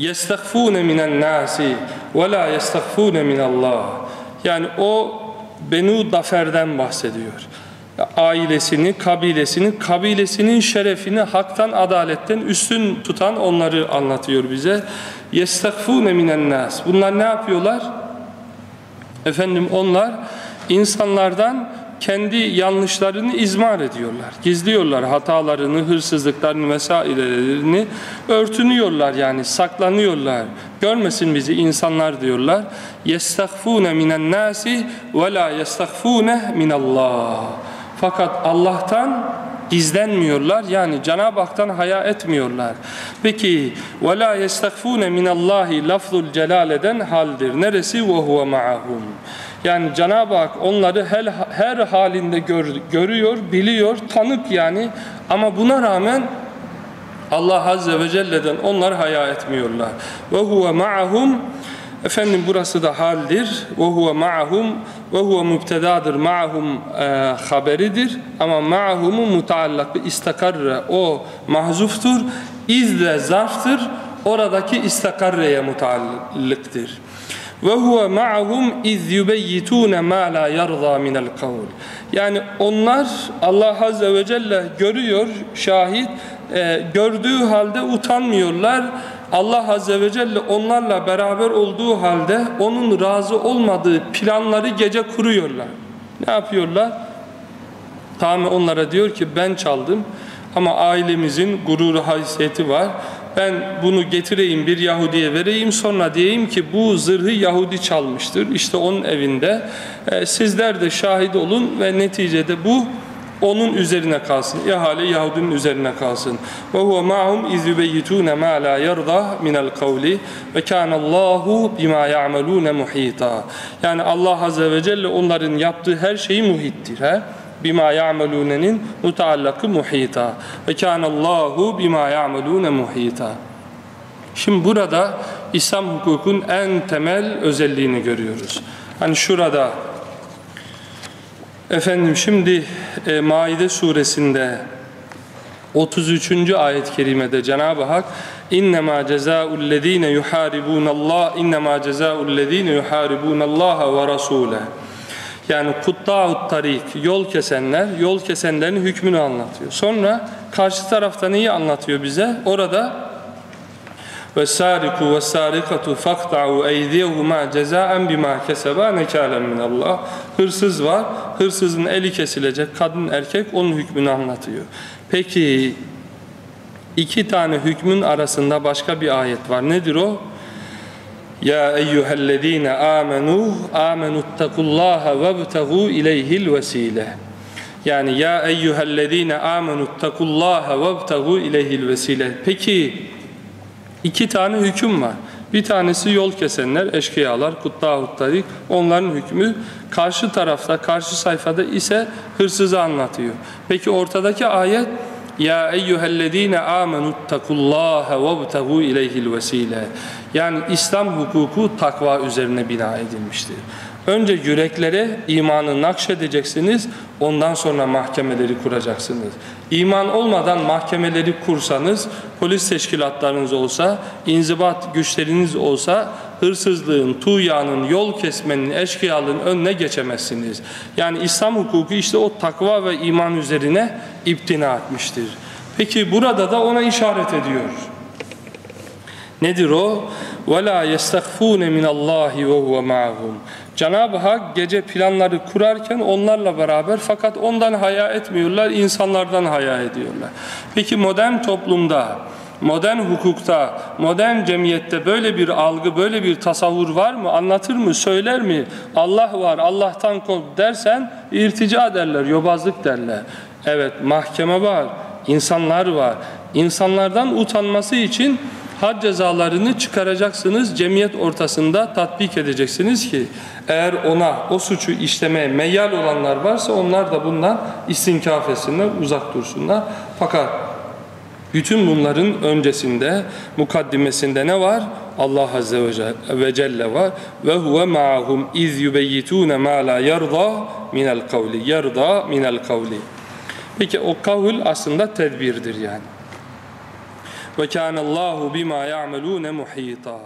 يَسْتَخْفُونَ مِنَ النَّاسِ وَلَا يَسْتَخْفُونَ مِنَ اللّٰهِ Yani o Benu Dafer'den bahsediyor. Ailesini, kabilesini, kabilesinin şerefini haktan, adaletten üstün tutan onları anlatıyor bize. يَسْتَخْفُونَ مِنَ النَّاسِ Bunlar ne yapıyorlar? Efendim onlar insanlardan kendi yanlışlarını izmar ediyorlar. Gizliyorlar hatalarını, hırsızlıklarını vesairelerini örtünüyorlar yani saklanıyorlar. Görmesin bizi insanlar diyorlar. Yestagfune minen nasi ve la yestagfune min Allah. Fakat Allah'tan gizlenmiyorlar. Yani Cenab-ı Hak'tan haya etmiyorlar. Peki ve la yestagfune min Allahi lafzul celaleden haldir. Neresi ve huve ma'ahum. Yani Cenab-ı Hak onları her, her halinde gör, görüyor, biliyor, tanık yani. Ama buna rağmen Allah Azze ve Celle'den onlar haya etmiyorlar. Ve huve ma'ahum Efendim burası da haldir. Ve huve ma'ahum ve huve mübtedadır. Ma'ahum e, haberidir. Ama ma'ahumu mutaallakı istakarre o mahzuftur. İz de zarftır. Oradaki istakarreye mutallıktır ve huve ma'hum iz yubeyyitun ma la yarda min el kavl. Yani onlar Allah azze ve celle görüyor, şahit, e, gördüğü halde utanmıyorlar. Allah azze ve celle onlarla beraber olduğu halde onun razı olmadığı planları gece kuruyorlar. Ne yapıyorlar? Tamam onlara diyor ki ben çaldım ama ailemizin gururu haysiyeti var ben bunu getireyim bir Yahudi'ye vereyim sonra diyeyim ki bu zırhı Yahudi çalmıştır. İşte onun evinde. E, sizler de şahit olun ve neticede bu onun üzerine kalsın. İhale Yahudinin üzerine kalsın. Ve huve ma'hum iz yubeyyitune ma la yarda minel kavli ve kana Allahu bima ya'malun muhita. Yani Allah azze ve celle onların yaptığı her şeyi muhittir, he? Bima ya'melune'nin mutaallakı muhita. Ve kânallâhu bima ya'melûne muhita. Şimdi burada İslam hukukun en temel özelliğini görüyoruz. Hani şurada efendim şimdi e, Maide suresinde 33. ayet-i kerimede Cenab-ı Hak İnnemâ cezâullezîne yuhâribûnallâh İnnemâ cezâullezîne yuhâribûnallâhe ve rasûleh yani kutta'ut tarik, yol kesenler, yol kesenlerin hükmünü anlatıyor. Sonra karşı tarafta neyi anlatıyor bize? Orada ve sariku ve sarikatu faqta'u eydiyehuma cezaen bima keseba nekalen min Allah. Hırsız var. Hırsızın eli kesilecek. Kadın erkek onun hükmünü anlatıyor. Peki iki tane hükmün arasında başka bir ayet var. Nedir o? Ya eyyühellezine amenu amenu ittakullaha vebtehu ileyhil vesile. Yani ya eyyühellezine amenu ittakullaha vebtehu ileyhil vesile. Peki iki tane hüküm var. Bir tanesi yol kesenler, eşkıyalar, kuttahut. Onların hükmü karşı tarafta, karşı sayfada ise hırsızı anlatıyor. Peki ortadaki ayet ya eyyühellezine amenu ittakullaha vebtehu ileyhil vesile. Yani İslam hukuku takva üzerine bina edilmiştir. Önce yüreklere imanı nakşedeceksiniz, ondan sonra mahkemeleri kuracaksınız. İman olmadan mahkemeleri kursanız, polis teşkilatlarınız olsa, inzibat güçleriniz olsa, hırsızlığın, tuğyanın, yol kesmenin, eşkıyalığın önüne geçemezsiniz. Yani İslam hukuku işte o takva ve iman üzerine iptina etmiştir. Peki burada da ona işaret ediyor. Nedir o? وَلَا يَسْتَخْفُونَ مِنَ اللّٰهِ وَهُوَ مَعَهُمْ Cenab-ı Hak gece planları kurarken onlarla beraber fakat ondan haya etmiyorlar, insanlardan haya ediyorlar. Peki modern toplumda, modern hukukta, modern cemiyette böyle bir algı, böyle bir tasavvur var mı? Anlatır mı, söyler mi? Allah var, Allah'tan kork dersen irtica derler, yobazlık derler. Evet, mahkeme var, insanlar var. İnsanlardan utanması için had cezalarını çıkaracaksınız, cemiyet ortasında tatbik edeceksiniz ki eğer ona o suçu işlemeye meyyal olanlar varsa onlar da bundan istinkaf etsinler, uzak dursunlar. Fakat bütün bunların öncesinde, mukaddimesinde ne var? Allah Azze ve Celle var. Ve huve ma'ahum iz yubeyyitune ma la yarda minel kavli. Yarda minel kavli. Peki o kavl aslında tedbirdir yani. Ve kânallâhu bimâ ya'melûne muhîtâ.